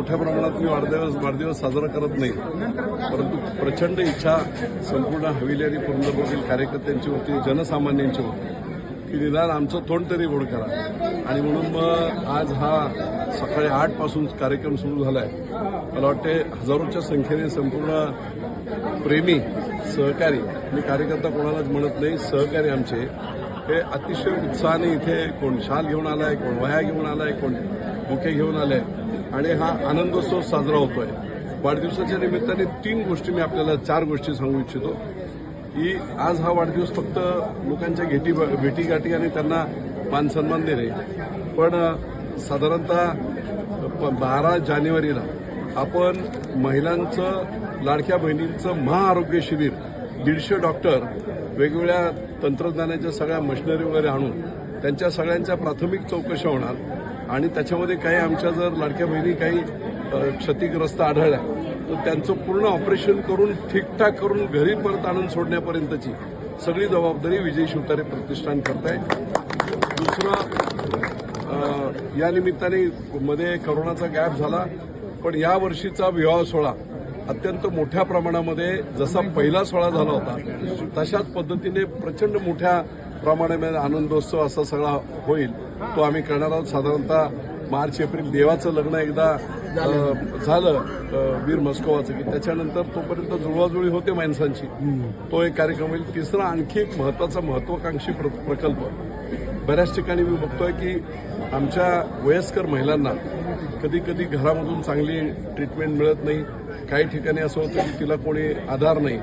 मोठ्या प्रमाणात मी वाढदिवस वाढदिवस साजरा करत नाही. परंतु प्रचंड इच्छा संपूर्ण हवेली आणि पुरंदरमधील कार्यकर्त्यांची होती जनसामान्यांची होती की निदान आमचं तोंड तरी गोड करा. आणि म्हणून मग आज हा सकाळी आठपासून कार्यक्रम सुरू झाला आहे मला वाटते हजारोच्या संख्येने संपूर्ण प्रेमी सहकारी मी कार्यकर्ता कोणालाच म्हणत नाही सहकारी आमचे. हे अतिशय उत्साहाने इथे कोण शाल घेऊन आलाय कोण वया घेऊन आलाय कोण बुके घेऊन आलाय. आणि हा आनंदोत्सव साजरा होतोय. वाढदिवसाच्या निमित्ताने तीन गोष्टी मी आपल्याला चार गोष्टी सांगू इच्छितो. की आज हा वाढदिवस फक्त लोकांच्या घेटी भेटीगाठी आणि त्यांना मान सन्मान देणे. पण साधारणतः बारा जानेवारीला आपण महिलांचं लाडक्या बहिणींचं महाआरोग्य शिबिर दीडशे डॉक्टर वेगवेगळ्या तंत्रज्ञानाच्या सगळ्या मशिनरी वगैरे आणून त्यांच्या सगळ्यांच्या प्राथमिक चौकशा होणार. आणि त्याच्यामध्ये काही आमच्या जर लाडक्या बहिणी काही क्षतिग्रस्त आढळल्या तर त्यांचं पूर्ण ऑपरेशन करून ठीकठाक करून घरी परत आणून सोडण्यापर्यंतची सगळी जबाबदारी विजय शिवतारे प्रतिष्ठान करत आहे दुसरं या निमित्ताने मध्ये करोनाचा गॅप झाला पण या वर्षीचा विवाह सोहळा अत्यंत मोठ्या प्रमाणामध्ये जसा पहिला सोहळा झाला होता तशाच पद्धतीने प्रचंड मोठ्या प्रमाणामध्ये आनंदोत्सव असा सगळा होईल तो आम्ही करणार आहोत. साधारणतः मार्च एप्रिल देवाचं लग्न एकदा झालं वीर मस्कोवाचं की त्याच्यानंतर तोपर्यंत जुळवाजुळी होते माणसांची. तो एक कार्यक्रम होईल. तिसरा आणखी एक महत्त्वाचा महत्वाकांक्षी प्र- प्रकल्प. बऱ्याच ठिकाणी मी बघतोय की आमच्या वयस्कर महिलांना कधी कधी घरामधून चांगली ट्रीटमेंट मिळत नाही. काही ठिकाणी असं होतं की तिला कोणी आधार नाही.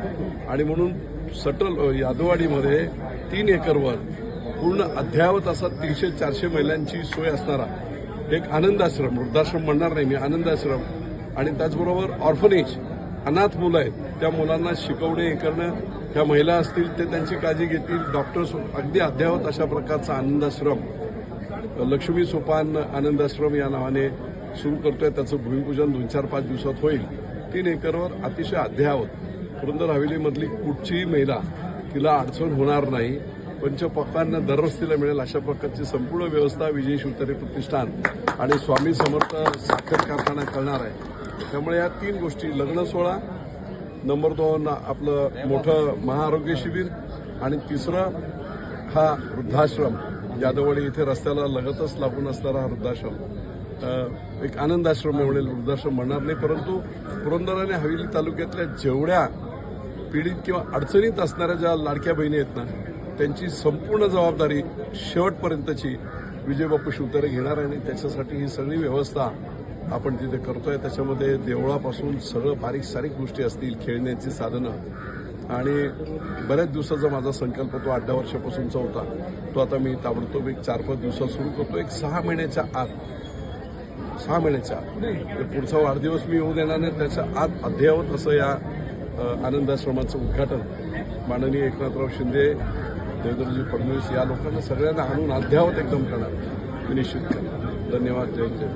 आणि म्हणून सटल यादवाडीमध्ये तीन एकरवर पूर्ण अध्यावत असा तीनशे चारशे महिलांची सोय असणारा एक आनंदाश्रम वृद्धाश्रम म्हणणार नाही मी आनंदाश्रम. आणि त्याचबरोबर ऑर्फनेज अनाथ मुलं आहेत. त्या मुलांना शिकवणे हे करणं. त्या महिला असतील ते त्यांची काळजी घेतील. डॉक्टर्स अगदी अद्ययावत अशा प्रकारचा आनंदाश्रम. लक्ष्मी सोपान आनंदाश्रम या नावाने सुरू करतोय. त्याचं भूमिपूजन दोन चार पाच दिवसात होईल. तीन एकरवर अतिशय अद्ययावत पुरंदर हवेलीमधली कुठचीही महिला तिला अडचण होणार नाही. पंचपक्वांना दररोज तिला मिळेल अशा प्रकारची संपूर्ण व्यवस्था विजय शिवतरी प्रतिष्ठान आणि स्वामी समर्थ साखर कारखाना करणार आहे. त्यामुळे या तीन गोष्टी लग्न सोहळा नंबर दोन आपलं मोठं महाआरोग्य शिबिर आणि तिसरं हा वृद्धाश्रम. यादववाडी इथे रस्त्याला लगतच लागून असणारा हा वृद्धाश्रम. एक आनंदाश्रम म्हणेल वृद्धाश्रम म्हणणार नाही परंतु पुरंदर आणि हवेली तालुक्यातल्या जेवढ्या पीडित किंवा अडचणीत असणाऱ्या ज्या लाडक्या बहिणी आहेत ना त्यांची संपूर्ण जबाबदारी शेवटपर्यंतची विजयबापू शिवतारे घेणार आणि त्याच्यासाठी ही सगळी व्यवस्था आपण तिथे करतोय. त्याच्यामध्ये देवळापासून सगळं बारीक सारीक गोष्टी असतील खेळण्याची साधनं आणि बऱ्याच दिवसाचा माझा संकल्प तो आठ दहा वर्षापासूनचा होता. तो आता मी ताबडतोब एक चार पाच दिवसात सुरू करतो. एक सहा महिन्याच्या आत. सहा महिन्याच्या आत. म्हणजे पुढचा वाढदिवस मी येऊ देणार नाही. त्याच्या आत अद्ययावत असं या आनंदाश्रमाचं उद्घाटन माननीय एकनाथराव शिंदे देवेंद्रजी फडणवीस या लोकांना सगळ्यांना आणून अद्ययावत एकदम करणार. मी निश्चित करणार धन्यवाद. जय जय